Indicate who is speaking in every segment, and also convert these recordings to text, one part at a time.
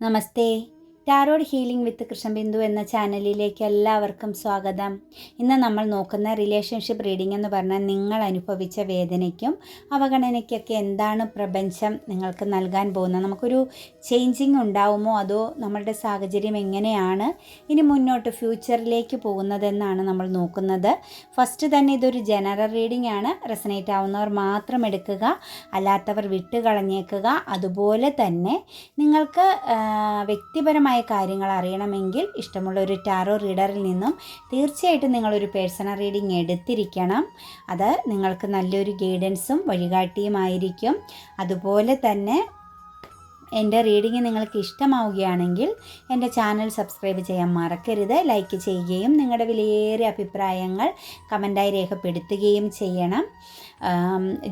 Speaker 1: Namaste. Tarot healing with Krishnabindu എന്ന ചാനലിലേക്ക് എല്ലാവർക്കും സ്വാഗതം. ഇന്ന് നമ്മൾ നോക്കുന്ന റിലേഷൻഷിപ്പ് റീഡിംഗ് എന്ന് പറഞ്ഞാൽ നിങ്ങൾ അനുഭവിച്ച വേദനയ്ക്കും അവഗണനയ്ക്കൊക്കെ എന്താണ് പ്രപഞ്ചം നിങ്ങൾക്ക് നൽകാൻ പോകുന്നത്? നമുക്കൊരു ചേഞ്ചിങ് ഉണ്ടാവുമോ? അതോ നമ്മളുടെ സാഹചര്യം എങ്ങനെയാണ് ഇനി മുന്നോട്ട് ഫ്യൂച്ചറിലേക്ക് പോകുന്നതെന്നാണ് നമ്മൾ നോക്കുന്നത്. ഫസ്റ്റ് തന്നെ ഇതൊരു ജനറൽ റീഡിംഗ് ആണ്. റെസനേറ്റ് ആവുന്നവർ മാത്രം എടുക്കുക അല്ലാത്തവർ വിട്ടുകളഞ്ഞേക്കുക. അതുപോലെ തന്നെ നിങ്ങൾക്ക് ആ, വ്യക്തിപരമായ കാര്യങ്ങൾ അറിയണമെങ്കിൽ ഇഷ്ടമുള്ള ഒരു ടാറോ റീഡറിൽ നിന്നും തീർച്ചയായിട്ടും നിങ്ങളൊരു പേഴ്സണൽ റീഡിംഗ് എടുത്തിരിക്കണം. അത് നിങ്ങൾക്ക് നല്ലൊരു ഗൈഡൻസും വഴികാട്ടിയുമായിരിക്കും. അതുപോലെ തന്നെ എന്റെ റീഡിങ് നിങ്ങൾക്ക് ഇഷ്ടമാവുകയാണെങ്കിൽ എന്റെ ചാനൽ സബ്സ്ക്രൈബ് ചെയ്യാൻ മറക്കരുത്. ലൈക്ക് ചെയ്യുകയും നിങ്ങളുടെ വിലയേറിയ അഭിപ്രായങ്ങൾ കമന്റായി രേഖപ്പെടുത്തുകയും ചെയ്യണം.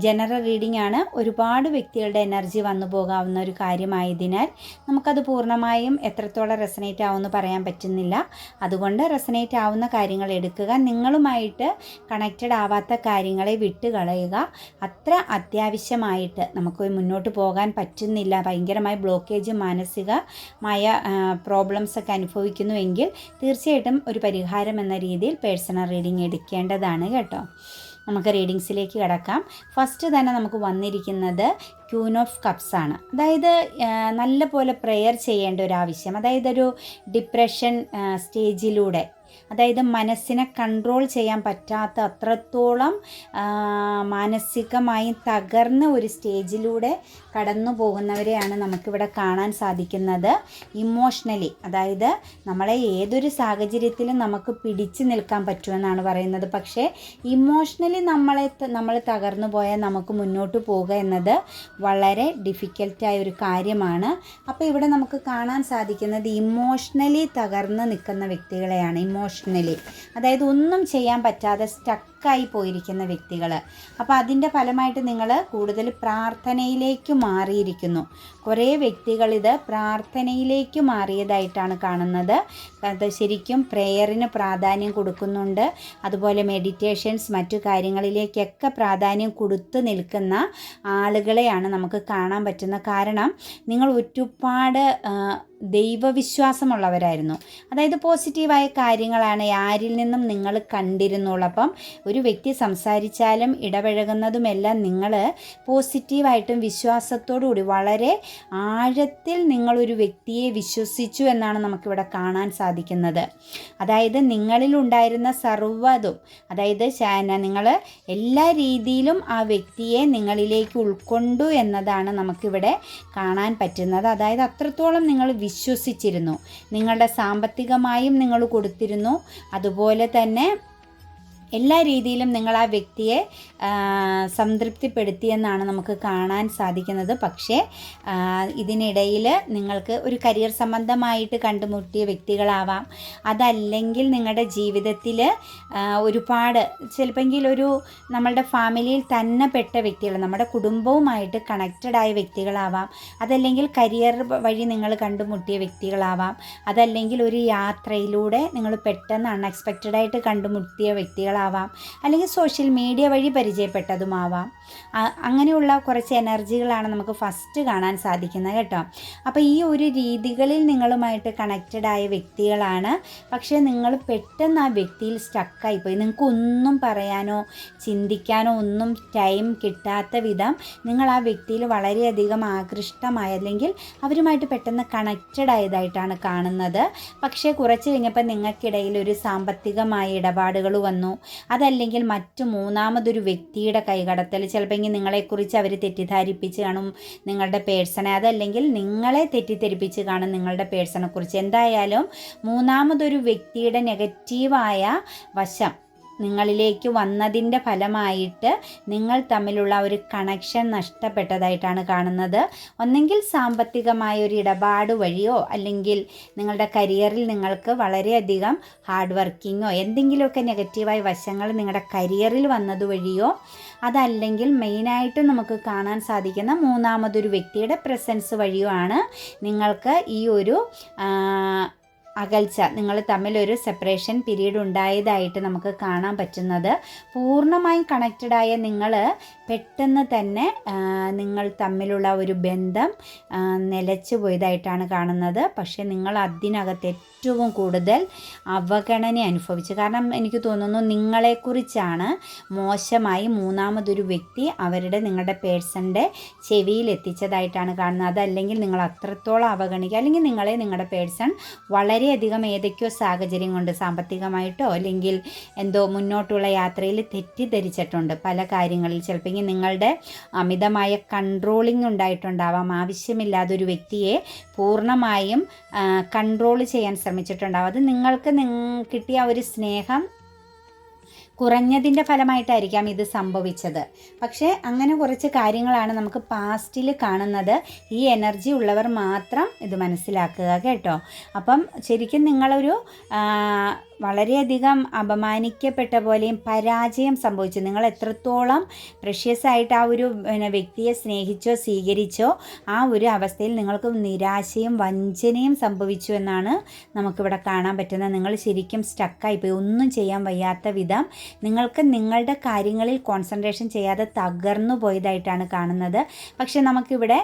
Speaker 1: ജനറൽ റീഡിംഗ് ആണ്. ഒരുപാട് വ്യക്തികളുടെ എനർജി വന്നു പോകാവുന്ന ഒരു കാര്യമായതിനാൽ നമുക്കത് പൂർണമായും എത്രത്തോളം റെസനേറ്റ് ആവുമെന്ന് പറയാൻ പറ്റുന്നില്ല. അതുകൊണ്ട് റെസനേറ്റ് ആവുന്ന കാര്യങ്ങൾ എടുക്കുക. നിങ്ങളുമായിട്ട് കണക്റ്റഡ് ആവാത്ത കാര്യങ്ങളെ വിട്ട് കളയുക അത്ര അത്യാവശ്യമായിട്ട് നമുക്ക് മുന്നോട്ട് പോകാൻ പറ്റുന്നില്ല. ഭയങ്കരമായ ബ്ലോക്കേജ് മാനസികമായ പ്രോബ്ലംസ് ഒക്കെ അനുഭവിക്കുന്നുവെങ്കിൽ തീർച്ചയായിട്ടും ഒരു പരിഹാരം എന്ന രീതിയിൽ പേഴ്സണൽ റീഡിംഗ് എടുക്കേണ്ടതാണ് കേട്ടോ. നമുക്ക് റീഡിങ്സിലേക്ക് കിടക്കാം. ഫസ്റ്റ് തന്നെ നമുക്ക് വന്നിരിക്കുന്നത് ക്യൂൻ ഓഫ് കപ്സ് ആണ്. അതായത് നല്ല പോലെ പ്രെയർ ചെയ്യേണ്ട ഒരു ആവശ്യം. അതായത് ഒരു ഡിപ്രഷൻ സ്റ്റേജിലൂടെ അതായത് മനസ്സിനെ കൺട്രോൾ ചെയ്യാൻ പറ്റാത്ത അത്രത്തോളം മാനസികമായി തകർന്ന ഒരു സ്റ്റേജിലൂടെ കടന്നു പോകുന്നവരെയാണ് നമുക്കിവിടെ കാണാൻ സാധിക്കുന്നത്. ഇമോഷണലി അതായത് നമ്മളെ ഏതൊരു സാഹചര്യത്തിലും നമുക്ക് പിടിച്ചു നിൽക്കാൻ പറ്റുമെന്നാണ് പറയുന്നത്. പക്ഷേ ഇമോഷണലി നമ്മളെ നമ്മൾ തകർന്നു പോയാൽ നമുക്ക് മുന്നോട്ട് പോവുക എന്നത് വളരെ ഡിഫിക്കൽട്ടായ ഒരു കാര്യമാണ്. അപ്പോൾ ഇവിടെ നമുക്ക് കാണാൻ സാധിക്കുന്നത് ഇമോഷണലി തകർന്ന് നിൽക്കുന്ന വ്യക്തികളെയാണ്. ഇമോഷണലി അതായത് ഒന്നും ചെയ്യാൻ പറ്റാതെ സ്റ്റക്കായി പോയിരിക്കുന്ന വ്യക്തികൾ അപ്പോൾ അതിന്റെ ഫലമായിട്ട് നിങ്ങൾ കൂടുതൽ പ്രാർത്ഥനയിലേക്ക് മാറിയിരിക്കുന്നു. കുറേ വ്യക്തികൾ ഇത് പ്രാർത്ഥനയിലേക്ക് മാറിയതായിട്ടാണ് കാണുന്നത്. അത് ശരിക്കും പ്രെയറിന് പ്രാധാന്യം കൊടുക്കുന്നുണ്ട്. അതുപോലെ മെഡിറ്റേഷൻസ് മറ്റു കാര്യങ്ങളിലേക്കൊക്കെ പ്രാധാന്യം കൊടുത്തു നിൽക്കുന്ന ആളുകളെയാണ് നമുക്ക് കാണാൻ പറ്റുന്ന കാരണം. നിങ്ങൾ ഒരുപാട് ദൈവവിശ്വാസമുള്ളവരായിരുന്നു. അതായത് പോസിറ്റീവായ കാര്യങ്ങളാണ് ആരിൽ നിന്നും നിങ്ങൾ കണ്ടിരുന്നുള്ളപ്പം ഒരു വ്യക്തി സംസാരിച്ചാലും ഇടപഴകുന്നതുമെല്ലാം നിങ്ങൾ പോസിറ്റീവായിട്ടും വിശ്വാസത്തോടുകൂടി വളരെ ആഴത്തിൽ നിങ്ങളൊരു വ്യക്തിയെ വിശ്വസിച്ചു എന്നാണ് നമുക്കിവിടെ കാണാൻ സാധിക്കുന്നത്. അതായത് നിങ്ങളിൽ ഉണ്ടായിരുന്ന സർവതും അതായത് നിങ്ങൾ എല്ലാ രീതിയിലും ആ വ്യക്തിയെ നിങ്ങളിലേക്ക് ഉൾക്കൊണ്ടു എന്നതാണ് നമുക്കിവിടെ കാണാൻ പറ്റുന്നത്. അതായത് അത്രത്തോളം നിങ്ങൾ വിശ്വസിച്ചിരുന്നു. നിങ്ങളുടെ സാമ്പത്തികമായും നിങ്ങൾ കൊടുത്തിരുന്നു. അതുപോലെ തന്നെ എല്ലാ രീതിയിലും നിങ്ങൾ ആ വ്യക്തിയെ സംതൃപ്തിപ്പെടുത്തി സംതൃപ്തിപ്പെടുത്തിയെന്നാണ് നമുക്ക് കാണാൻ സാധിക്കുന്നത്. പക്ഷേ ഇതിനിടയിൽ നിങ്ങൾക്ക് ഒരു കരിയർ സംബന്ധമായിട്ട് കണ്ടുമുട്ടിയ വ്യക്തികളാവാം. അതല്ലെങ്കിൽ നിങ്ങളുടെ ജീവിതത്തിൽ ഒരുപാട് ചിലപ്പോൾ ഒരു നമ്മളുടെ ഫാമിലിയിൽ തന്നെ പെട്ട വ്യക്തികൾ നമ്മുടെ കുടുംബവുമായിട്ട് കണക്റ്റഡ് ആയ വ്യക്തികളാവാം. അതല്ലെങ്കിൽ കരിയർ വഴി നിങ്ങൾ കണ്ടുമുട്ടിയ വ്യക്തികളാവാം. അതല്ലെങ്കിൽ ഒരു യാത്രയിലൂടെ നിങ്ങൾ പെട്ടെന്ന് അൺഎക്സ്പെക്റ്റഡായിട്ട് കണ്ടുമുട്ടിയ വ്യക്തികളാവാം. അല്ലെങ്കിൽ സോഷ്യൽ മീഡിയ വഴി പരിചയപ്പെട്ടതുമാവാം. അങ്ങനെയുള്ള കുറച്ച് എനർജികളാണ് നമുക്ക് ഫസ്റ്റ് കാണാൻ സാധിക്കുന്നത് കേട്ടോ. അപ്പോൾ ഈ ഒരു രീതികളിൽ നിങ്ങളുമായിട്ട് കണക്റ്റഡ് ആയ വ്യക്തികളാണ്. പക്ഷേ നിങ്ങൾ പെട്ടെന്ന് ആ വ്യക്തിയിൽ സ്റ്റക്കായിപ്പോയി നിങ്ങൾക്ക് ഒന്നും പറയാനോ ചിന്തിക്കാനോ ഒന്നും ടൈം കിട്ടാത്ത വിധം നിങ്ങൾ ആ വ്യക്തിയിൽ വളരെയധികം ആകൃഷ്ടമായ അല്ലെങ്കിൽ അവരുമായിട്ട് പെട്ടെന്ന് കണക്റ്റഡ് ആയതായിട്ടാണ് കാണുന്നത്. പക്ഷേ കുറച്ച് കഴിഞ്ഞപ്പോൾ നിങ്ങൾക്കിടയിൽ ഒരു സാമ്പത്തികമായ ഇടപാടുകൾ വന്നു. അതല്ലെങ്കിൽ മറ്റു മൂന്നാമതൊരു വ്യക്തിയുടെ കൈകടത്തൽ. ചിലപ്പോൾ നിങ്ങളെക്കുറിച്ച് അവർ തെറ്റിദ്ധാരിപ്പിച്ച് കാണും നിങ്ങളുടെ പേഴ്സണെ. അതല്ലെങ്കിൽ നിങ്ങളെ തെറ്റിദ്ധരിപ്പിച്ച് കാണും നിങ്ങളുടെ പേഴ്സണെക്കുറിച്ച് എന്തായാലും മൂന്നാമതൊരു വ്യക്തിയുടെ നെഗറ്റീവായ വശം നിങ്ങളിലേക്ക് വന്നതിന്റെ ഫലമായിട്ട് നിങ്ങൾ തമ്മിലുള്ള ഒരു കണക്ഷൻ നഷ്ടപ്പെട്ടതായിട്ടാണ് കാണുന്നത്. ഒന്നെങ്കിൽ സാമ്പത്തികമായ ഒരു ഇടപാട് വഴിയോ അല്ലെങ്കിൽ നിങ്ങളുടെ കരിയറിൽ നിങ്ങൾക്ക് വളരെയധികം ഹാർഡ് വർക്കിങ്ങോ എന്തെങ്കിലുമൊക്കെ നെഗറ്റീവായ വശങ്ങൾ നിങ്ങളുടെ കരിയറിൽ വന്നത് വഴിയോ അതല്ലെങ്കിൽ മെയിനായിട്ട് നമുക്ക് കാണാൻ സാധിക്കുന്ന മൂന്നാമതൊരു വ്യക്തിയുടെ പ്രസൻസ് വഴിയോ ആണ് നിങ്ങൾക്ക് ഈ ഒരു അകൽച്ച നിങ്ങൾ തമ്മിലൊരു സെപ്പറേഷൻ പീരീഡ് ഉണ്ടായതായിട്ട് നമുക്ക് കാണാൻ പറ്റുന്നത്. പൂർണമായും കണക്റ്റഡായ നിങ്ങൾ പെട്ടെന്ന് തന്നെ നിങ്ങൾ തമ്മിലുള്ള ഒരു ബന്ധം നിലച്ചു പോയതായിട്ടാണ് കാണുന്നത്. പക്ഷേ നിങ്ങൾ അതിനകത്ത് ഏറ്റവും കൂടുതൽ അവഗണന അനുഭവിച്ചു കാരണം എനിക്ക് തോന്നുന്നു നിങ്ങളെക്കുറിച്ചാണ് മോശമായി മൂന്നാമതൊരു വ്യക്തി അവരുടെ നിങ്ങളുടെ പേഴ്സന്റെ ചെവിയിൽ എത്തിച്ചതായിട്ടാണ് കാണുന്നത്. അതല്ലെങ്കിൽ നിങ്ങൾ അത്രത്തോളം അവഗണിക്കുക. അല്ലെങ്കിൽ നിങ്ങളെ നിങ്ങളുടെ പേഴ്സൺ വളരെയധികം ഏതൊക്കെയോ സാഹചര്യം കൊണ്ട് സാമ്പത്തികമായിട്ടോ അല്ലെങ്കിൽ എന്തോ മുന്നോട്ടുള്ള യാത്രയിൽ തെറ്റിദ്ധരിച്ചിട്ടുണ്ട് പല കാര്യങ്ങളിൽ. ചിലപ്പോൾ നിങ്ങളുടെ അമിതമായ കൺട്രോളിംഗ് ഉണ്ടായിട്ടുണ്ടാവാം. ആവശ്യമില്ലാതെ ഒരു വ്യക്തിയെ പൂർണമായും കൺട്രോൾ ചെയ്യാൻ ശ്രമിച്ചിട്ടുണ്ടാവും അത് നിങ്ങൾക്ക് കിട്ടിയ ഒരു സ്നേഹം കുറഞ്ഞതിന്റെ ഫലമായിട്ടായിരിക്കാം ഇത് സംഭവിച്ചത്. പക്ഷേ അങ്ങനെ കുറച്ച് കാര്യങ്ങളാണ് നമുക്ക് പാസ്റ്റിൽ കാണുന്നത്. ഈ എനർജി ഉള്ളവർ മാത്രം ഇത് മനസ്സിലാക്കുക കേട്ടോ. അപ്പം ശരിക്കും നിങ്ങളൊരു വളരെയധികം അപമാനിക്കപ്പെട്ട പോലെയും പരാജയം സംഭവിച്ചു. നിങ്ങൾ എത്രത്തോളം പ്രഷ്യസ് ആയിട്ട് ആ ഒരു പിന്നെ വ്യക്തിയെ സ്നേഹിച്ചോ സ്വീകരിച്ചോ ആ ഒരു അവസ്ഥയിൽ നിങ്ങൾക്ക് നിരാശയും വഞ്ചനയും സംഭവിച്ചു എന്നാണ് നമുക്കിവിടെ കാണാൻ പറ്റുന്നത്. നിങ്ങൾ ശരിക്കും സ്റ്റക്കായി പോയി ഒന്നും ചെയ്യാൻ വയ്യാത്ത വിധം നിങ്ങൾക്ക് നിങ്ങളുടെ കാര്യങ്ങളിൽ കോൺസെൻട്രേഷൻ ചെയ്യാതെ തകർന്നു പോയതായിട്ടാണ് കാണുന്നത്. പക്ഷേ നമുക്കിവിടെ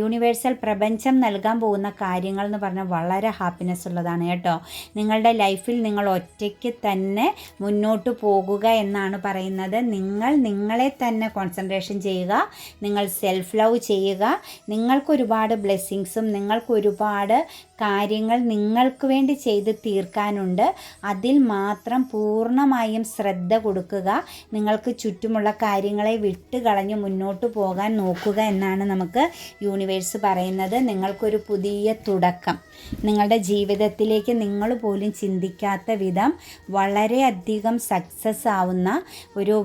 Speaker 1: യൂണിവേഴ്സൽ പ്രപഞ്ചം നൽകാൻ പോകുന്ന കാര്യങ്ങൾ എന്ന് പറഞ്ഞാൽ വളരെ ഹാപ്പിനെസ് ഉള്ളതാണ് കേട്ടോ. നിങ്ങളുടെ ലൈഫിൽ നിങ്ങൾ ഒറ്റയ്ക്ക് തന്നെ മുന്നോട്ട് പോകുക എന്നാണ് പറയുന്നത്. നിങ്ങൾ നിങ്ങളെ തന്നെ കോൺസെൻട്രേഷൻ ചെയ്യുക. നിങ്ങൾ സെൽഫ് ലവ് ചെയ്യുക. നിങ്ങൾക്ക് ഒരുപാട് ബ്ലെസ്സിങ്സും നിങ്ങൾക്ക് ഒരുപാട് കാര്യങ്ങൾ നിങ്ങൾക്ക് വേണ്ടി ചെയ്ത് തീർക്കാനുണ്ട്. അതിൽ മാത്രം പൂർണമായും ശ്രദ്ധ കൊടുക്കുക. നിങ്ങൾക്ക് ചുറ്റുമുള്ള കാര്യങ്ങളെ വിട്ട് വിട്ടുകളഞ്ഞ് മുന്നോട്ട് പോകാൻ നോക്കുക എന്നാണ് നമുക്ക് യൂണിവേഴ്സ് പറയുന്നത്. നിങ്ങൾക്കൊരു പുതിയ തുടക്കം. നിങ്ങളുടെ ജീവിതത്തിലേക്ക് നിങ്ങൾ പോലും ചിന്തിക്കാത്ത വിധം വളരെയധികം സക്സസ് ആവുന്ന ഒരു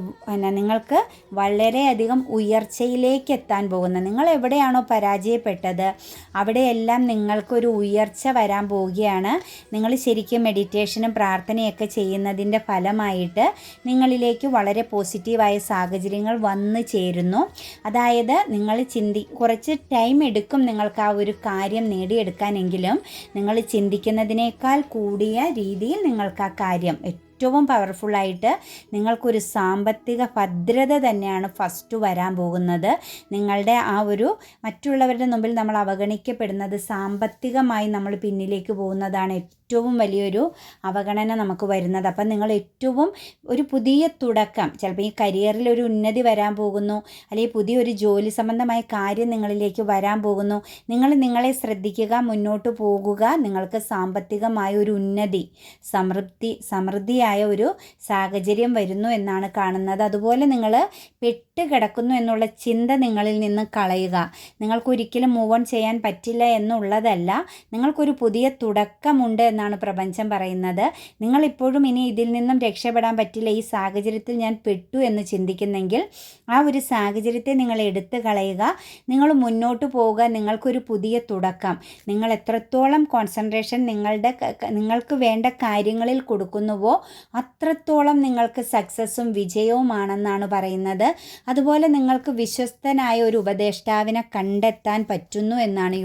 Speaker 1: നിങ്ങൾക്ക് വളരെയധികം ഉയർച്ചയിലേക്ക് എത്താൻ പോകുന്ന നിങ്ങൾ എവിടെയാണോ പരാജയപ്പെട്ടത് അവിടെയെല്ലാം നിങ്ങൾക്കൊരു ഉയർച്ച വരാൻ പോവുകയാണ്. നിങ്ങൾ ശരിക്കും മെഡിറ്റേഷനും പ്രാർത്ഥനയൊക്കെ ചെയ്യുന്നതിന്റെ ഫലമായിട്ട് നിങ്ങളിലേക്ക് വളരെ പോസിറ്റീവായ സാഹചര്യങ്ങൾ വന്നു ചേരുന്നു. അതായത് നിങ്ങൾ ചിന്തി കുറച്ച് ടൈം എടുക്കും നിങ്ങൾക്ക് ആ ഒരു കാര്യം നേടിയെടുക്കാനെങ്കിലും നിങ്ങൾ ചിന്തിക്കുന്നതിനേക്കാൾ കൂടിയ രീതിയിൽ നിങ്ങൾക്ക് ആ കാര്യം ഏറ്റവും പവർഫുള്ളായിട്ട് നിങ്ങൾക്കൊരു സാമ്പത്തിക ഭദ്രത തന്നെയാണ് ഫസ്റ്റ് വരാൻ പോകുന്നത്. നിങ്ങളുടെ ആ ഒരു മറ്റുള്ളവരുടെ മുമ്പിൽ നമ്മൾ അവഗണിക്കപ്പെടുന്നത് സാമ്പത്തികമായി നമ്മൾ പിന്നിലേക്ക് പോകുന്നതാണ് ഏറ്റവും വലിയൊരു അവഗണന നമുക്ക് വരുന്നത്. അപ്പം നിങ്ങൾ ഏറ്റവും ഒരു പുതിയ തുടക്കം ചിലപ്പോൾ ഈ കരിയറിൽ ഒരു ഉന്നതി വരാൻ പോകുന്നു അല്ലെങ്കിൽ പുതിയൊരു ജോലി സംബന്ധമായ കാര്യം നിങ്ങളിലേക്ക് വരാൻ പോകുന്നു നിങ്ങൾ നിങ്ങളെ ശ്രദ്ധിക്കുക മുന്നോട്ട് പോകുക നിങ്ങൾക്ക് സാമ്പത്തികമായ ഒരു ഉന്നതി സമൃദ്ധി സമൃദ്ധിയായ ഒരു സാഹചര്യം വരുന്നു എന്നാണ് കാണുന്നത്. അതുപോലെ നിങ്ങൾ പെട്ട് കിടക്കുന്നു എന്നുള്ള ചിന്ത നിങ്ങളിൽ നിന്ന് കളയുക. നിങ്ങൾക്കൊരിക്കലും മൂവ് ഓൺ ചെയ്യാൻ പറ്റില്ല എന്നുള്ളതല്ല. നിങ്ങൾക്കൊരു പുതിയ തുടക്കമുണ്ട് എന്നാണ് പ്രപഞ്ചം പറയുന്നത്. നിങ്ങളിപ്പോഴും ഇനി ഇതിൽ നിന്നും രക്ഷപ്പെടാൻ പറ്റില്ല. ഈ സാഹചര്യത്തിൽ ഞാൻ പെട്ടു എന്ന് ചിന്തിക്കുന്നെങ്കിൽ ആ ഒരു സാഹചര്യത്തെ നിങ്ങൾ എടുത്തു കളയുക. നിങ്ങൾ മുന്നോട്ട് പോവുക. നിങ്ങൾക്കൊരു പുതിയ തുടക്കം. നിങ്ങൾ എത്രത്തോളം കോൺസെൻട്രേഷൻ നിങ്ങളുടെ നിങ്ങൾക്ക് വേണ്ട കാര്യങ്ങളിൽ കൊടുക്കുന്നുവോ അത്രത്തോളം നിങ്ങൾക്ക് സക്സസ്സും വിജയവുമാണെന്നാണ് പറയുന്നത്. അതുപോലെ നിങ്ങൾക്ക് വിശ്വസ്തനായ ഒരു ഉപദേഷ്ടാവിനെ കണ്ടെത്താൻ പറ്റുന്നു എന്നാണ്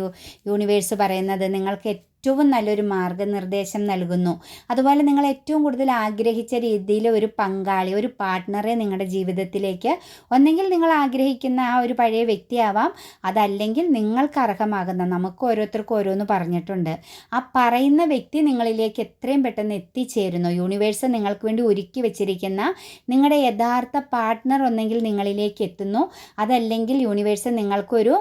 Speaker 1: യൂണിവേഴ്സ് പറയുന്നത്. നിങ്ങൾക്ക് ഏറ്റവും നല്ലൊരു മാർഗനിർദ്ദേശം നൽകുന്നു. അതുപോലെ നിങ്ങൾ ഏറ്റവും കൂടുതൽ ആഗ്രഹിച്ച രീതിയിൽ ഒരു പങ്കാളി ഒരു പാർട്ട്ണറെ നിങ്ങളുടെ ജീവിതത്തിലേക്ക് ഒന്നെങ്കിൽ നിങ്ങൾ ആഗ്രഹിക്കുന്ന ആ ഒരു പഴയ വ്യക്തിയാവാം. അതല്ലെങ്കിൽ നിങ്ങൾക്ക് അർഹമാകുന്ന നമുക്ക് ഓരോരുത്തർക്കും ഓരോന്ന് പറഞ്ഞിട്ടുണ്ട്. ആ പറയുന്ന വ്യക്തി നിങ്ങളിലേക്ക് എത്രയും പെട്ടെന്ന് എത്തിച്ചേരുന്നു. യൂണിവേഴ്സ് നിങ്ങൾക്ക് വേണ്ടി ഒരുക്കി വെച്ചിരിക്കുന്ന നിങ്ങളുടെ യഥാർത്ഥ പാർട്ട്ണർ ഒന്നെങ്കിൽ നിങ്ങളിലേക്ക് എത്തുന്നു. അതല്ലെങ്കിൽ യൂണിവേഴ്സ് നിങ്ങൾക്കൊരു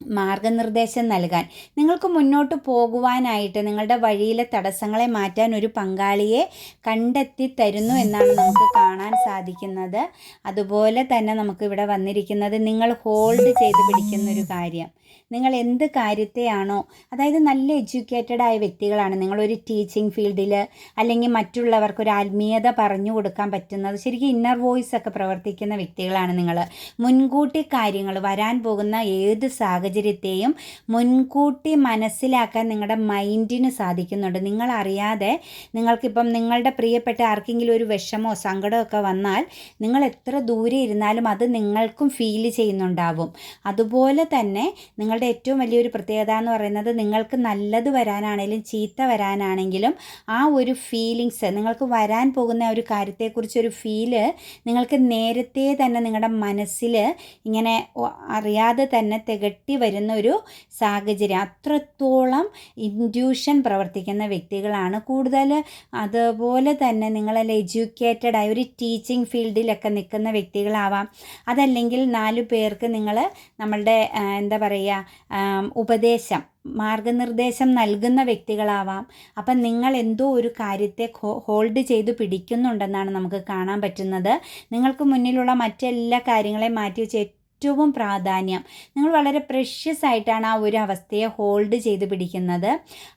Speaker 1: മാർഗനിർദ്ദേശം നൽകാൻ. നിങ്ങൾക്ക് മുന്നോട്ട് പോകുവാനായിട്ട് നിങ്ങളുടെ വഴിയിലെ തടസ്സങ്ങളെ മാറ്റാൻ ഒരു പങ്കാളിയെ കണ്ടെത്തി തരുന്നു എന്നാണ് നമുക്ക് കാണാൻ സാധിക്കുന്നത്. അതുപോലെ തന്നെ നമുക്ക് ഇവിടെ വന്നിരിക്കുന്നത് നിങ്ങൾ ഹോൾഡ് ചെയ്ത് പിടിക്കുന്ന ഒരു കാര്യം. നിങ്ങൾ എന്ത് കാര്യത്തെയാണോ അതായത് നല്ല എഡ്യൂക്കേറ്റഡ് ആയ വ്യക്തികളാണ്. നിങ്ങളൊരു ടീച്ചിങ് ഫീൽഡിൽ അല്ലെങ്കിൽ മറ്റുള്ളവർക്ക് ഒരു ആത്മീയത പറഞ്ഞു കൊടുക്കാൻ പറ്റുന്നത് ശരിക്കും ഇന്നർ വോയിസ് ഒക്കെ പ്രവർത്തിക്കുന്ന വ്യക്തികളാണ് നിങ്ങൾ. മുൻകൂട്ടി കാര്യങ്ങൾ വരാൻ പോകുന്ന ഏത് സാഹചര്യത്തെയും മുൻകൂട്ടി മനസ്സിലാക്കാൻ നിങ്ങളുടെ മൈൻഡിന് സാധിക്കുന്നുണ്ട്. നിങ്ങളറിയാതെ നിങ്ങൾക്കിപ്പം നിങ്ങളുടെ പ്രിയപ്പെട്ട ആർക്കെങ്കിലും ഒരു വിഷമോ സങ്കടമോ ഒക്കെ വന്നാൽ നിങ്ങൾ എത്ര ദൂരെ ഇരുന്നാലും അത് നിങ്ങൾക്കും ഫീൽ ചെയ്യുന്നുണ്ടാവും. അതുപോലെ തന്നെ നിങ്ങളുടെ ഏറ്റവും വലിയൊരു പ്രത്യേകത എന്ന് പറയുന്നത് നിങ്ങൾക്ക് നല്ലത് വരാനാണെങ്കിലും ചീത്ത വരാനാണെങ്കിലും ആ ഒരു ഫീലിങ്സ് നിങ്ങൾക്ക് വരാൻ പോകുന്ന ഒരു കാര്യത്തെക്കുറിച്ചൊരു ഫീൽ നിങ്ങൾക്ക് നേരത്തെ തന്നെ നിങ്ങളുടെ മനസ്സിൽ ഇങ്ങനെ അറിയാതെ തന്നെ തികട്ടി വരുന്ന ഒരു സാഹചര്യം. അത്രത്തോളം ഇൻഡ്യൂഷൻ പ്രവർത്തിക്കുന്ന വ്യക്തികളാണ്. കൂടുതൽ അതുപോലെ തന്നെ നിങ്ങളെല്ലാം എഡ്യൂക്കേറ്റഡ് ആയ ഒരു ടീച്ചിങ് ഫീൽഡിലൊക്കെ നിൽക്കുന്ന വ്യക്തികളാവാം. അതല്ലെങ്കിൽ നാലു പേർക്ക് നിങ്ങൾ നമ്മളുടെ എന്താ പറയുക ഉപദേശം മാർഗനിർദ്ദേശം നൽകുന്ന വ്യക്തികളാവാം. അപ്പം നിങ്ങൾ എന്തോ ഒരു കാര്യത്തെ ഹോൾഡ് ചെയ്ത് പിടിക്കുന്നുണ്ടെന്നാണ് നമുക്ക് കാണാൻ പറ്റുന്നത്. നിങ്ങൾക്ക് മുന്നിലുള്ള മറ്റെല്ലാ കാര്യങ്ങളെയും മാറ്റി വെച്ച് ഏറ്റവും പ്രാധാന്യം. നിങ്ങൾ വളരെ പ്രഷ്യസ് ആയിട്ടാണ് ആ ഒരു അവസ്ഥയെ ഹോൾഡ് ചെയ്ത് പിടിക്കുന്നത്.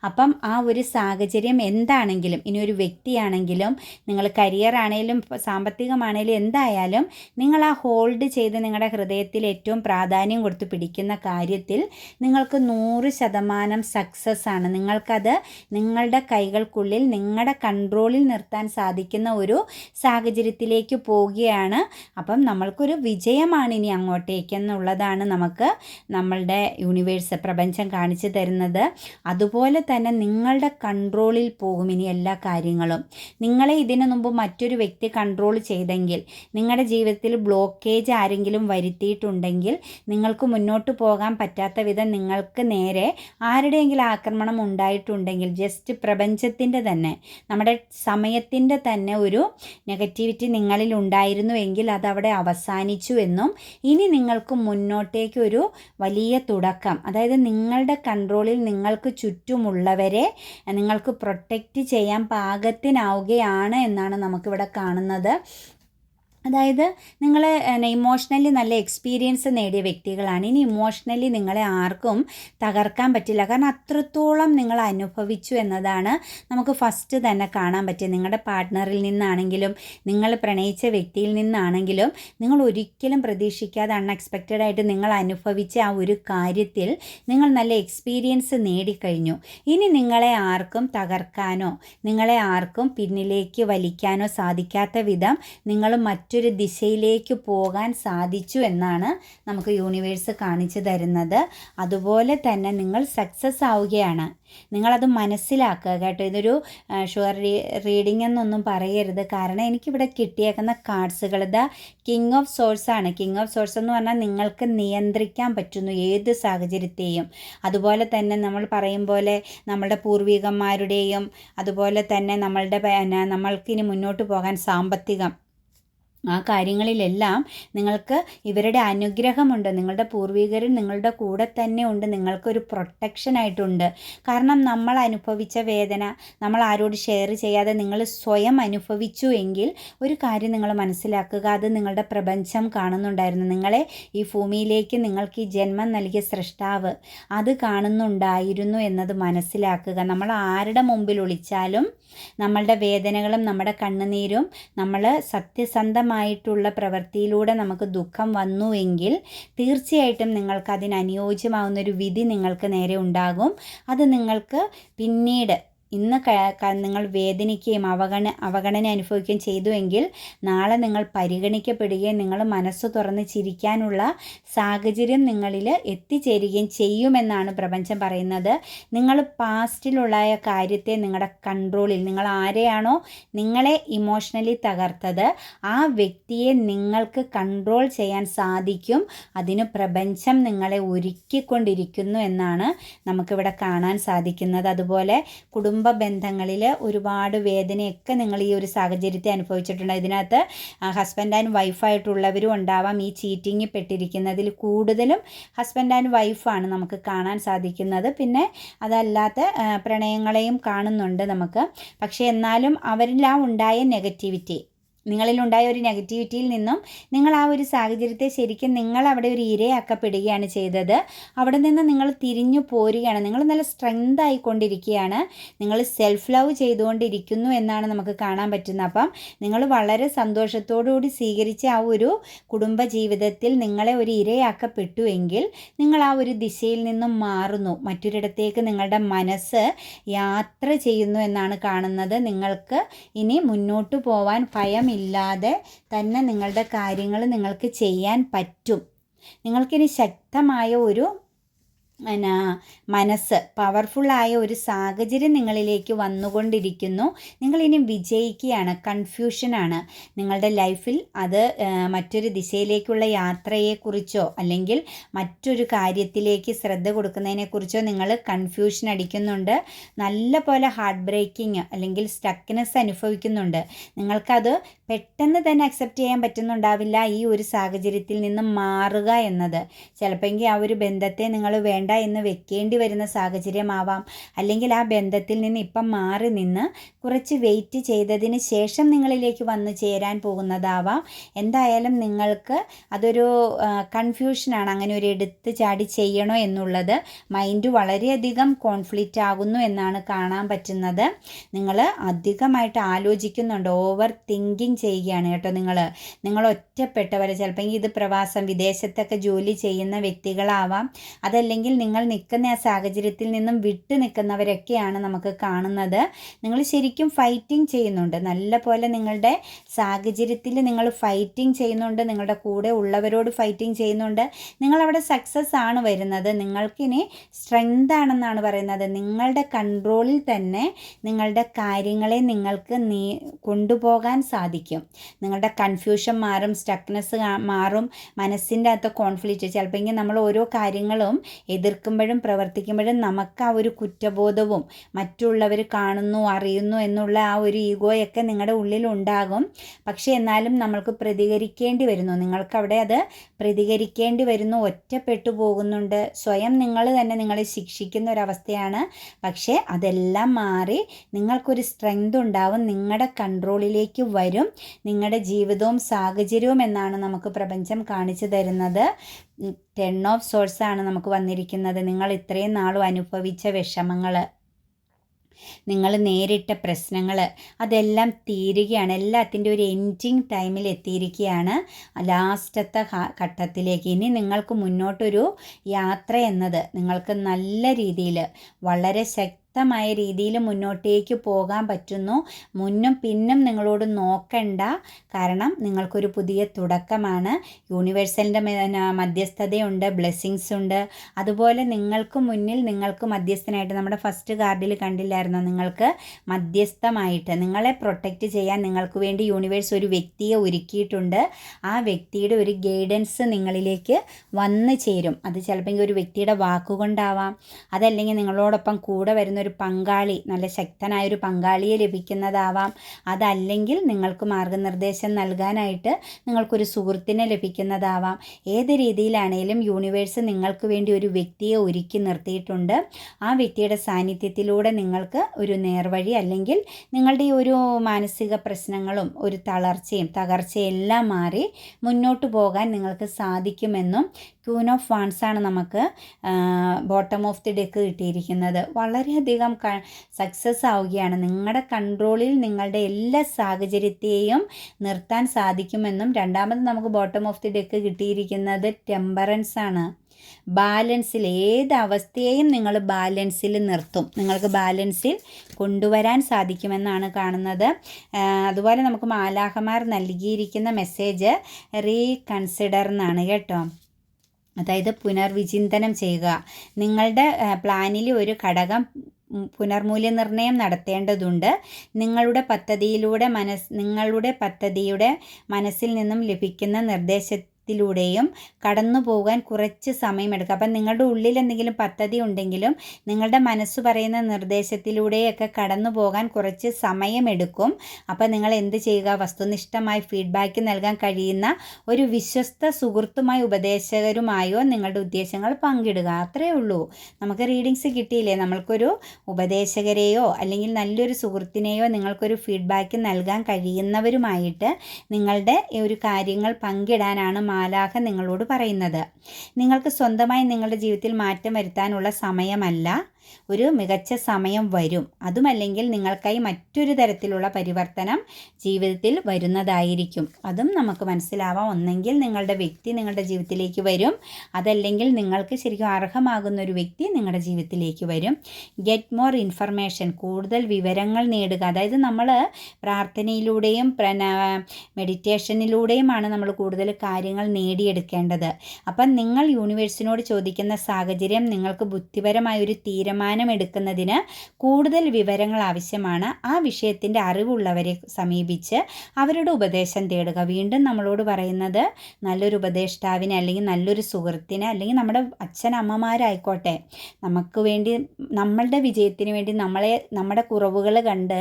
Speaker 1: അപ്പം ആ ഒരു സാഹചര്യം എന്താണെങ്കിലും ഇനി ഒരു വ്യക്തിയാണെങ്കിലും നിങ്ങൾ കരിയർ ആണെങ്കിലും സാമ്പത്തികമാണെങ്കിലും എന്തായാലും നിങ്ങൾ ആ ഹോൾഡ് ചെയ്ത് നിങ്ങളുടെ ഹൃദയത്തിൽ ഏറ്റവും പ്രാധാന്യം കൊടുത്ത് പിടിക്കുന്ന കാര്യത്തിൽ നിങ്ങൾക്ക് നൂറ് ശതമാനം സക്സസ് ആണ്. നിങ്ങൾക്കത് നിങ്ങളുടെ കൈകൾക്കുള്ളിൽ നിങ്ങളുടെ കൺട്രോളിൽ നിർത്താൻ സാധിക്കുന്ന ഒരു സാഹചര്യത്തിലേക്ക് പോവുകയാണ്. അപ്പം നമ്മൾക്കൊരു വിജയമാണ് ഇനി അങ്ങോട്ടേക്കെന്നുള്ളതാണ് നമുക്ക് നമ്മളുടെ യൂണിവേഴ്സ് പ്രപഞ്ചം കാണിച്ചു തരുന്നത്. അതുപോലെ തന്നെ നിങ്ങളുടെ കൺട്രോളിൽ പോകും ഇനി എല്ലാ കാര്യങ്ങളും. നിങ്ങളെ ഇതിനു മുമ്പ് മറ്റൊരു വ്യക്തി കൺട്രോൾ ചെയ്തെങ്കിൽ നിങ്ങളുടെ ജീവിതത്തിൽ ബ്ലോക്കേജ് ആരെങ്കിലും വരുത്തിയിട്ടുണ്ടെങ്കിൽ നിങ്ങൾക്ക് മുന്നോട്ട് പോകാൻ പറ്റാത്ത വിധം നിങ്ങൾക്ക് നേരെ ആരുടെയെങ്കിലും ആക്രമണം ഉണ്ടായിട്ടുണ്ടെങ്കിൽ ജസ്റ്റ് പ്രപഞ്ചത്തിന്റെ തന്നെ നമ്മുടെ സമയത്തിന്റെ തന്നെ ഒരു നെഗറ്റിവിറ്റി നിങ്ങളിൽ ഉണ്ടായിരുന്നുവെങ്കിൽ അതവിടെ അവസാനിച്ചു എന്നും ഇനി നിങ്ങൾക്ക് മുന്നോട്ടേക്ക് ഒരു വലിയ തുടക്കം. അതായത് നിങ്ങളുടെ കൺട്രോളിൽ നിങ്ങൾക്ക് ചുറ്റുമുള്ളവരെ നിങ്ങൾക്ക് പ്രൊട്ടക്റ്റ് ചെയ്യാൻ പാകത്തിനാവുകയാണ് എന്നാണ് നമുക്കിവിടെ കാണുന്നത്. അതായത് നിങ്ങൾ ഇമോഷണലി നല്ല എക്സ്പീരിയൻസ് നേടിയ വ്യക്തികളാണ്. ഇനി ഇമോഷണലി നിങ്ങളെ ആർക്കും തകർക്കാൻ പറ്റില്ല. കാരണം അത്രത്തോളം നിങ്ങൾ അനുഭവിച്ചു എന്നതാണ് നമുക്ക് ഫസ്റ്റ് തന്നെ കാണാൻ പറ്റിയത് നിങ്ങളുടെ പാർട്ട്ണറിൽ നിന്നാണെങ്കിലും നിങ്ങൾ പ്രണയിച്ച വ്യക്തിയിൽ നിന്നാണെങ്കിലും നിങ്ങൾ ഒരിക്കലും പ്രതീക്ഷിക്കാതെ അൺഎക്സ്പെക്റ്റഡ് ആയിട്ട് നിങ്ങൾ അനുഭവിച്ച ആ ഒരു കാര്യത്തിൽ നിങ്ങൾ നല്ല എക്സ്പീരിയൻസ് നേടിക്കഴിഞ്ഞു. ഇനി നിങ്ങളെ ആർക്കും തകർക്കാനോ നിങ്ങളെ ആർക്കും പിന്നിലേക്ക് വലിക്കാനോ സാധിക്കാത്ത വിധം നിങ്ങൾ മറ്റൊരു ദിശയിലേക്ക് പോകാൻ സാധിച്ചു എന്നാണ് നമുക്ക് യൂണിവേഴ്സ് കാണിച്ചു തരുന്നത്. അതുപോലെ തന്നെ നിങ്ങൾ സക്സസ് ആവുകയാണ്. നിങ്ങളത് മനസ്സിലാക്കുക കേട്ടോ. ഇതൊരു ഷുവർ റീഡിംഗ് എന്നൊന്നും പറയരുത്. കാരണം എനിക്കിവിടെ കിട്ടിയേക്കുന്ന കാർഡ്സുകൾ ദ കിങ് ഓഫ് സോഴ്സ് ആണ്. കിങ് ഓഫ് സോഴ്സ് എന്ന് പറഞ്ഞാൽ നിങ്ങൾക്ക് നിയന്ത്രിക്കാൻ പറ്റുന്നു ഏത് സാഹചര്യത്തെയും. അതുപോലെ തന്നെ നമ്മൾ പറയും പോലെ നമ്മുടെ പൂർവികന്മാരുടെയും അതുപോലെ തന്നെ നമ്മളുടെ നമ്മൾക്കിനി മുന്നോട്ട് പോകാൻ സാമ്പത്തികം. ആ കാര്യങ്ങളിലെല്ലാം നിങ്ങൾക്ക് ഇവരുടെ അനുഗ്രഹമുണ്ട്. നിങ്ങളുടെ പൂർവികർ നിങ്ങളുടെ കൂടെ തന്നെ ഉണ്ട്. നിങ്ങൾക്കൊരു പ്രൊട്ടക്ഷനായിട്ടുണ്ട് കാരണം നമ്മൾ അനുഭവിച്ച വേദന നമ്മൾ ആരോട് ഷെയർ ചെയ്യാതെ നിങ്ങൾ സ്വയം അനുഭവിച്ചു എങ്കിൽ ഒരു കാര്യം നിങ്ങൾ മനസ്സിലാക്കുക. അത് നിങ്ങളുടെ പ്രപഞ്ചം കാണുന്നുണ്ടായിരുന്നു. നിങ്ങളെ ഈ ഭൂമിയിലേക്ക് നിങ്ങൾക്ക് ഈ ജന്മം നൽകിയ സൃഷ്ടാവ് അത് കാണുന്നുണ്ടായിരുന്നു എന്നത് മനസ്സിലാക്കുക. നമ്മൾ ആരുടെ മുമ്പിൽ ഒളിച്ചാലും നമ്മളുടെ വേദനകളും നമ്മുടെ കണ്ണുനീരും നമ്മൾ സത്യസന്ധമായിട്ടുള്ള പ്രവൃത്തിയിലൂടെ നമുക്ക് ദുഃഖം വന്നുവെങ്കിൽ തീർച്ചയായിട്ടും നിങ്ങൾക്ക് അതിന് അനുയോജ്യമാവുന്ന ഒരു വിധി നിങ്ങൾക്ക് നേരെ ഉണ്ടാകും. അത് നിങ്ങൾക്ക് പിന്നീട് ഇന്ന് നിങ്ങൾ വേദനിക്കുകയും അവഗണ അവഗണന അനുഭവിക്കുകയും ചെയ്തുവെങ്കിൽ നാളെ നിങ്ങൾ പരിഗണിക്കപ്പെടുകയും നിങ്ങൾ മനസ്സ് തുറന്ന് ചിരിക്കാനുള്ള സാഹചര്യം നിങ്ങളിൽ എത്തിച്ചേരുകയും ചെയ്യുമെന്നാണ് പ്രപഞ്ചം പറയുന്നത്. നിങ്ങൾ പാസ്റ്റിലുള്ള കാര്യത്തെ നിങ്ങളുടെ കൺട്രോളിൽ നിങ്ങൾ ആരെയാണോ നിങ്ങളെ ഇമോഷണലി തകർത്തത് ആ വ്യക്തിയെ നിങ്ങൾക്ക് കൺട്രോൾ ചെയ്യാൻ സാധിക്കും. അതിന് പ്രപഞ്ചം നിങ്ങളെ ഒരുക്കിക്കൊണ്ടിരിക്കുന്നു എന്നാണ് നമുക്കിവിടെ കാണാൻ സാധിക്കുന്നത്. അതുപോലെ കുടുംബ ബന്ധങ്ങളിൽ ഒരുപാട് വേദനയൊക്കെ നിങ്ങൾ ഈ ഒരു സാഹചര്യത്തെ അനുഭവിച്ചിട്ടുണ്ട്. ഇതിനകത്ത് ഹസ്ബൻഡ് ആൻഡ് വൈഫായിട്ടുള്ളവരും ഉണ്ടാവാം. ഈ ചീറ്റിങ്ങിൽ പെട്ടിരിക്കുന്നതിൽ കൂടുതലും ഹസ്ബൻഡ് ആൻഡ് വൈഫാണ് നമുക്ക് കാണാൻ സാധിക്കുന്നത്. പിന്നെ അതല്ലാത്ത പ്രണയങ്ങളെയും കാണുന്നുണ്ട് നമുക്ക്. പക്ഷേ എന്നാലും അവരിലാ ഉണ്ടായ നെഗറ്റിവിറ്റി നിങ്ങളിലുണ്ടായ ഒരു നെഗറ്റിവിറ്റിയിൽ നിന്നും നിങ്ങൾ ആ ഒരു സാഹചര്യത്തെ ശരിക്കും നിങ്ങൾ അവിടെ ഒരു ഇരയാക്കപ്പെടുകയാണ് ചെയ്തത്. അവിടെ നിന്ന് നിങ്ങൾ തിരിഞ്ഞു പോരുകയാണ്. നിങ്ങൾ നല്ല സ്ട്രെങ്ത് ആയിക്കൊണ്ടിരിക്കുകയാണ്. നിങ്ങൾ സെൽഫ് ലവ് ചെയ്തുകൊണ്ടിരിക്കുന്നു എന്നാണ് നമുക്ക് കാണാൻ പറ്റുന്നത്. അപ്പം നിങ്ങൾ വളരെ സന്തോഷത്തോടുകൂടി സ്വീകരിച്ച ആ ഒരു കുടുംബ ജീവിതത്തിൽ നിങ്ങളെ ഒരു ഇരയാക്കപ്പെട്ടു എങ്കിൽ നിങ്ങൾ ആ ഒരു ദിശയിൽ നിന്നും മാറുന്നു. മറ്റൊരിടത്തേക്ക് നിങ്ങളുടെ മനസ്സ് യാത്ര ചെയ്യുന്നു എന്നാണ് കാണുന്നത്. നിങ്ങൾക്ക് ഇനി മുന്നോട്ട് പോവാൻ ഭയമില്ലാതെ തന്നെ നിങ്ങളുടെ കാര്യങ്ങൾ നിങ്ങൾക്ക് ചെയ്യാൻ പറ്റും. നിങ്ങൾക്കിനി ശക്തമായ ഒരു എന്നാ മനസ്സ് പവർഫുള്ളായ ഒരു സാഹചര്യം നിങ്ങളിലേക്ക് വന്നുകൊണ്ടിരിക്കുന്നു. നിങ്ങളിനി വിജയിക്കുകയാണ് കൺഫ്യൂഷനാണ് നിങ്ങളുടെ ലൈഫിൽ അത് മറ്റൊരു ദിശയിലേക്കുള്ള യാത്രയെക്കുറിച്ചോ അല്ലെങ്കിൽ മറ്റൊരു കാര്യത്തിലേക്ക് ശ്രദ്ധ കൊടുക്കുന്നതിനെക്കുറിച്ചോ നിങ്ങൾ കൺഫ്യൂഷൻ അടിക്കുന്നുണ്ട്. നല്ല പോലെ ഹാർട്ട് ബ്രേക്കിംഗ് അല്ലെങ്കിൽ സ്റ്റക്നെസ് അനുഭവിക്കുന്നുണ്ട്. നിങ്ങൾക്കത് പെട്ടെന്ന് തന്നെ അക്സെപ്റ്റ് ചെയ്യാൻ പറ്റുന്നുണ്ടാവില്ല ഈ ഒരു സാഹചര്യത്തിൽ നിന്ന് മാറുക എന്നത്. ചിലപ്പോൾ ആ ഒരു ബന്ധത്തെ നിങ്ങൾ വേണ്ട എന്ന് വെക്കേണ്ടി വരുന്ന സാഹചര്യമാവാം. അല്ലെങ്കിൽ ആ ബന്ധത്തിൽ നിന്ന് ഇപ്പം മാറി നിന്ന് കുറച്ച് വെയിറ്റ് ചെയ്തതിന് ശേഷം നിങ്ങളിലേക്ക് വന്നു ചേരാൻ പോകുന്നതാവാം. എന്തായാലും നിങ്ങൾക്ക് അതൊരു കൺഫ്യൂഷനാണ് അങ്ങനെ ഒരു എടുത്ത് ചാടി ചെയ്യണോ എന്നുള്ളത് മൈൻഡ് വളരെയധികം കോൺഫ്ലിക്റ്റ് ആകുന്നു എന്നാണ് കാണാൻ പറ്റുന്നത്. നിങ്ങൾ അധികമായിട്ട് ആലോചിക്കുന്നുണ്ട്. ഓവർ തിങ്കിങ് ചെയ്യുകയാണ് കേട്ടോ നിങ്ങൾ. നിങ്ങൾ ഒറ്റപ്പെട്ടവരെ ചിലപ്പോൾ ഇത് പ്രവാസം വിദേശത്തൊക്കെ ജോലി ചെയ്യുന്ന വ്യക്തികളാവാം. അതല്ലെങ്കിൽ നിങ്ങൾ നിൽക്കുന്ന ആ സാഹചര്യത്തിൽ നിന്നും വിട്ടു നിൽക്കുന്നവരൊക്കെയാണ് നമുക്ക് കാണുന്നത്. നിങ്ങൾ ശരിക്കും ഫൈറ്റിംഗ് ചെയ്യുന്നുണ്ട്. നല്ല പോലെ നിങ്ങളുടെ സാഹചര്യത്തിൽ നിങ്ങൾ ഫൈറ്റിംഗ് ചെയ്യുന്നുണ്ട്. നിങ്ങളുടെ കൂടെ ഉള്ളവരോട് ഫൈറ്റിംഗ് ചെയ്യുന്നുണ്ട്. നിങ്ങളവിടെ സക്സസ് ആണ് വരുന്നത്. നിങ്ങൾക്കിനി സ്ട്രെങ്ത് ആണെന്നാണ് പറയുന്നത്. നിങ്ങളുടെ കൺട്രോളിൽ തന്നെ നിങ്ങളുടെ കാര്യങ്ങളെ നിങ്ങൾക്ക് നീ കൊണ്ടുപോകാൻ സാധിക്കും. നിങ്ങളുടെ കൺഫ്യൂഷൻ മാറും സ്റ്റക്നെസ് മാറും. മനസ്സിന്റെ അകത്ത് കോൺഫ്ലിക്റ്റ് ചിലപ്പോൾ നമ്മൾ ഓരോ കാര്യങ്ങളും എതിർക്കുമ്പോഴും പ്രവർത്തിക്കുമ്പോഴും നമുക്ക് ആ ഒരു കുറ്റബോധവും മറ്റുള്ളവർ കാണുന്നു അറിയുന്നു എന്നുള്ള ആ ഒരു ഈഗോയൊക്കെ നിങ്ങളുടെ ഉള്ളിൽ ഉണ്ടാകും പക്ഷേ എന്നാലും നമ്മൾക്ക് പ്രതികരിക്കേണ്ടി വരുന്നു. നിങ്ങൾക്ക് അവിടെ അത് പ്രതികരിക്കേണ്ടി വരുന്നു. ഒറ്റപ്പെട്ടു പോകുന്നുണ്ട്. സ്വയം നിങ്ങൾ തന്നെ നിങ്ങളെ ശിക്ഷിക്കുന്ന ഒരവസ്ഥയാണ്. പക്ഷേ അതെല്ലാം മാറി നിങ്ങൾക്കൊരു സ്ട്രെങ്ത് ഉണ്ടാവും. നിങ്ങളുടെ കൺട്രോളിലേക്ക് വരും. നിങ്ങളുടെ ജീവിതവും സാഹചര്യവും എന്നാണ് നമുക്ക് പ്രപഞ്ചം കാണിച്ചു തരുന്നത്. ടെൻ ഓഫ് സോഴ്സ് ആണ് നമുക്ക് വന്നിരിക്കുന്നത്. നിങ്ങൾ ഇത്രയും നാളും അനുഭവിച്ച വിഷമങ്ങൾ നിങ്ങൾ നേരിട്ട പ്രശ്നങ്ങൾ അതെല്ലാം തീരുകയാണ്. എല്ലാത്തിന്റെ ഒരു എൻഡിങ് ടൈമിൽ എത്തിയിരിക്കുകയാണ്. ലാസ്റ്റത്തെ ഘട്ടത്തിലേക്ക്. ഇനി നിങ്ങൾക്ക് മുന്നോട്ടൊരു യാത്ര എന്നത് നിങ്ങൾക്ക് നല്ല രീതിയിൽ വളരെ ശക്തി ശക്തമായ രീതിയിൽ മുന്നോട്ടേക്ക് പോകാൻ പറ്റുന്നു. മുന്നും പിന്നും നിങ്ങളോട് നോക്കണ്ട. കാരണം നിങ്ങൾക്കൊരു പുതിയ തുടക്കമാണ്. യൂണിവേഴ്സലിന്റെ മധ്യസ്ഥതയുണ്ട് ബ്ലെസ്സിങ്സ് ഉണ്ട്. അതുപോലെ നിങ്ങൾക്ക് മുന്നിൽ നിങ്ങൾക്ക് മധ്യസ്ഥനായിട്ട് നമ്മുടെ ഫസ്റ്റ് കാർഡിൽ കണ്ടില്ലായിരുന്നോ? നിങ്ങൾക്ക് മധ്യസ്ഥമായിട്ട് നിങ്ങളെ പ്രൊട്ടക്റ്റ് ചെയ്യാൻ നിങ്ങൾക്ക് വേണ്ടി യൂണിവേഴ്സ് ഒരു വ്യക്തിയെ ഒരുക്കിയിട്ടുണ്ട്. ആ വ്യക്തിയുടെ ഒരു ഗൈഡൻസ് നിങ്ങളിലേക്ക് വന്നു ചേരും. അത് ചിലപ്പോൾ ഒരു വ്യക്തിയുടെ വാക്കുകൊണ്ടാവാം. അതല്ലെങ്കിൽ നിങ്ങളോടൊപ്പം കൂടെ വരുന്ന ഒരു പങ്കാളി നല്ല ശക്തനായ ഒരു പങ്കാളിയെ ലഭിക്കുന്നതാവാം. അതല്ലെങ്കിൽ നിങ്ങൾക്ക് മാർഗനിർദ്ദേശം നൽകാനായിട്ട് നിങ്ങൾക്കൊരു സുഹൃത്തിനെ ലഭിക്കുന്നതാവാം. ഏത് രീതിയിലാണേലും യൂണിവേഴ്സ് നിങ്ങൾക്ക് വേണ്ടി ഒരു വ്യക്തിയെ ഒരുക്കി നിർത്തിയിട്ടുണ്ട്. ആ വ്യക്തിയുടെ സാന്നിധ്യത്തിലൂടെ നിങ്ങൾക്ക് ഒരു നേർവഴി അല്ലെങ്കിൽ നിങ്ങളുടെ ഈ ഒരു മാനസിക പ്രശ്നങ്ങളും ഒരു തളർച്ചയും തകർച്ചയെല്ലാം മാറി മുന്നോട്ട് പോകാൻ നിങ്ങൾക്ക് സാധിക്കുമെന്നും ക്യൂൻ ഓഫ് വാൺസ് ആണ് നമുക്ക് ബോട്ടം ഓഫ് ദി ഡെക്ക് കിട്ടിയിരിക്കുന്നത്. വളരെയധികം സക്സസ് ആവുകയാണ്. നിങ്ങളുടെ കൺട്രോളിൽ നിങ്ങളുടെ എല്ലാ സാഹചര്യത്തെയും നിർത്താൻ സാധിക്കുമെന്നും രണ്ടാമത് നമുക്ക് ബോട്ടം ഓഫ് ദി ഡെക്ക് കിട്ടിയിരിക്കുന്നത് ടെമ്പറൻസ് ആണ്. ബാലൻസിൽ ഏത് അവസ്ഥയെയും നിങ്ങൾ ബാലൻസിൽ നിർത്തും. നിങ്ങൾക്ക് ബാലൻസിൽ കൊണ്ടുവരാൻ സാധിക്കുമെന്നാണ് കാണുന്നത്. അതുപോലെ നമുക്ക് മാലാഹമാർ നൽകിയിരിക്കുന്ന മെസ്സേജ് റീകൺസിഡർ എന്നാണ് കേട്ടോ. അതായത് പുനർവിചിന്തനം ചെയ്യുക. നിങ്ങളുടെ പ്ലാനിൽ ഒരു ഘടകം പുനർമൂല്യനിർണയം നടത്തേണ്ടതുണ്ട്. നിങ്ങളുടെ പദ്ധതിയിലൂടെ മനസ് നിങ്ങളുടെ പദ്ധതിയുടെ മനസ്സിൽ നിന്നും ലഭിക്കുന്ന നിർദ്ദേശ ത്തിലൂടെയും കടന്നു പോകാൻ കുറച്ച് സമയമെടുക്കും. അപ്പം നിങ്ങളുടെ ഉള്ളിൽ എന്തെങ്കിലും പദ്ധതി ഉണ്ടെങ്കിലും നിങ്ങളുടെ മനസ്സ് പറയുന്ന നിർദ്ദേശത്തിലൂടെയൊക്കെ കടന്നു പോകാൻ കുറച്ച് സമയമെടുക്കും. അപ്പം നിങ്ങൾ എന്ത് ചെയ്യുക? വസ്തുനിഷ്ഠമായി ഫീഡ്ബാക്ക് നൽകാൻ കഴിയുന്ന ഒരു വിശ്വസ്ത സുഹൃത്തുമായി ഉപദേശകരുമായോ നിങ്ങളുടെ ഉദ്ദേശങ്ങൾ പങ്കിടുക. അത്രയേ ഉള്ളൂ. നമുക്ക് റീഡിങ്സ് കിട്ടിയില്ലേ? നമ്മൾക്കൊരു ഉപദേശകരെയോ അല്ലെങ്കിൽ നല്ലൊരു സുഹൃത്തിനെയോ നിങ്ങൾക്കൊരു ഫീഡ്ബാക്ക് നൽകാൻ കഴിയുന്നവരുമായിട്ട് നിങ്ങളുടെ ഒരു കാര്യങ്ങൾ പങ്കിടാനാണ് മാലാഖ നിങ്ങളോട് പറയുന്നത്. നിങ്ങൾക്ക് സ്വന്തമായി നിങ്ങളുടെ ജീവിതത്തിൽ മാറ്റം വരുത്താനുള്ള സമയമല്ല. ഒരു മികച്ച സമയം വരും. അതുമല്ലെങ്കിൽ നിങ്ങൾക്കായി മറ്റൊരു തരത്തിലുള്ള പരിവർത്തനം ജീവിതത്തിൽ വരുന്നതായിരിക്കും. അതും നമുക്ക് മനസ്സിലാവാം. ഒന്നെങ്കിൽ നിങ്ങളുടെ വ്യക്തി നിങ്ങളുടെ ജീവിതത്തിലേക്ക് വരും. അതല്ലെങ്കിൽ നിങ്ങൾക്ക് ശരിക്കും അർഹമാകുന്ന ഒരു വ്യക്തി നിങ്ങളുടെ ജീവിതത്തിലേക്ക് വരും. ഗെറ്റ് മോർ ഇൻഫർമേഷൻ കൂടുതൽ വിവരങ്ങൾ നേടുക. അതായത് നമ്മൾ പ്രാർത്ഥനയിലൂടെയും മെഡിറ്റേഷനിലൂടെയുമാണ് നമ്മൾ കൂടുതൽ കാര്യങ്ങൾ നേടിയെടുക്കേണ്ടത്. അപ്പം നിങ്ങൾ യൂണിവേഴ്സിനോട് ചോദിക്കുന്ന സാഹചര്യം നിങ്ങൾക്ക് ബുദ്ധിപരമായ ഒരു തീരുമാനം എടുക്കുന്നതിന് കൂടുതൽ വിവരങ്ങൾ ആവശ്യമാണ്. ആ വിഷയത്തിന്റെ അറിവുള്ളവരെ സമീപിച്ച് അവരുടെ ഉപദേശം തേടുക. വീണ്ടും നമ്മളോട് പറയുന്നത് നല്ലൊരു ഉപദേഷ്ടാവിനെ അല്ലെങ്കിൽ നല്ലൊരു സുഹൃത്തിനെ അല്ലെങ്കിൽ നമ്മുടെ അച്ഛൻ അമ്മമാരായിക്കോട്ടെ നമുക്ക് വേണ്ടി നമ്മളുടെ വിജയത്തിന് വേണ്ടി നമ്മളെ നമ്മുടെ കുറവുകൾ കണ്ട്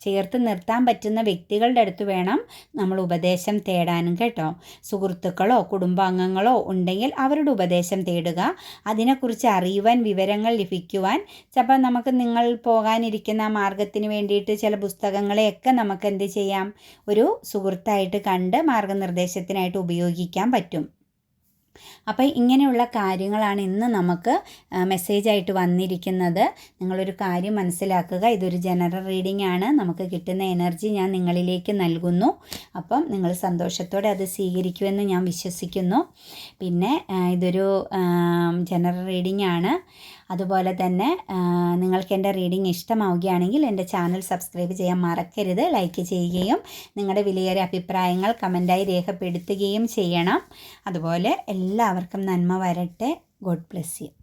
Speaker 1: ചേർത്ത് നിർത്താൻ പറ്റുന്ന വ്യക്തികളുടെ അടുത്ത് വേണം നമ്മൾ ഉപദേശം തേടാനും കേട്ടോ. സുഹൃത്തുക്കളോ കുടുംബാംഗങ്ങളോ ഉണ്ടെങ്കിൽ അവരുടെ ഉപദേശം തേടുക. അതിനെക്കുറിച്ച് അറിയുവാൻ വിവരങ്ങൾ ലഭിക്കുവാൻ. ചിലപ്പോൾ നമുക്ക് നിങ്ങൾ പോകാനിരിക്കുന്ന മാർഗത്തിന് വേണ്ടിയിട്ട് ചില പുസ്തകങ്ങളെയൊക്കെ നമുക്ക് എന്ത് ചെയ്യാം? ഒരു സുഹൃത്തായിട്ട് കണ്ട് മാർഗനിർദ്ദേശത്തിനായിട്ട് ഉപയോഗിക്കാൻ പറ്റും. അപ്പോൾ ഇങ്ങനെയുള്ള കാര്യങ്ങളാണ് ഇന്ന് നമുക്ക് മെസ്സേജായിട്ട് വന്നിരിക്കുന്നത്. നിങ്ങളൊരു കാര്യം മനസ്സിലാക്കുക. ഇതൊരു ജനറൽ റീഡിംഗ് ആണ്. നമുക്ക് കിട്ടുന്ന എനർജി ഞാൻ നിങ്ങളിലേക്ക് നൽകുന്നു. അപ്പം നിങ്ങൾ സന്തോഷത്തോടെ അത് സ്വീകരിക്കുമെന്ന് ഞാൻ വിശ്വസിക്കുന്നു. പിന്നെ ഇതൊരു ജനറൽ റീഡിംഗ് ആണ്. അതുപോലെ തന്നെ നിങ്ങൾക്ക് എന്റെ റീഡിംഗ് ഇഷ്ടമാവുകയാണെങ്കിൽ എന്റെ ചാനൽ സബ്സ്ക്രൈബ് ചെയ്യാൻ മറക്കരുത്. ലൈക്ക് ചെയ്യുകയും നിങ്ങളുടെ വിലയേറിയ അഭിപ്രായങ്ങൾ കമന്റായി രേഖപ്പെടുത്തുകയും ചെയ്യണം. അതുപോലെ എല്ലാവർക്കും നന്മ വരട്ടെ. God bless you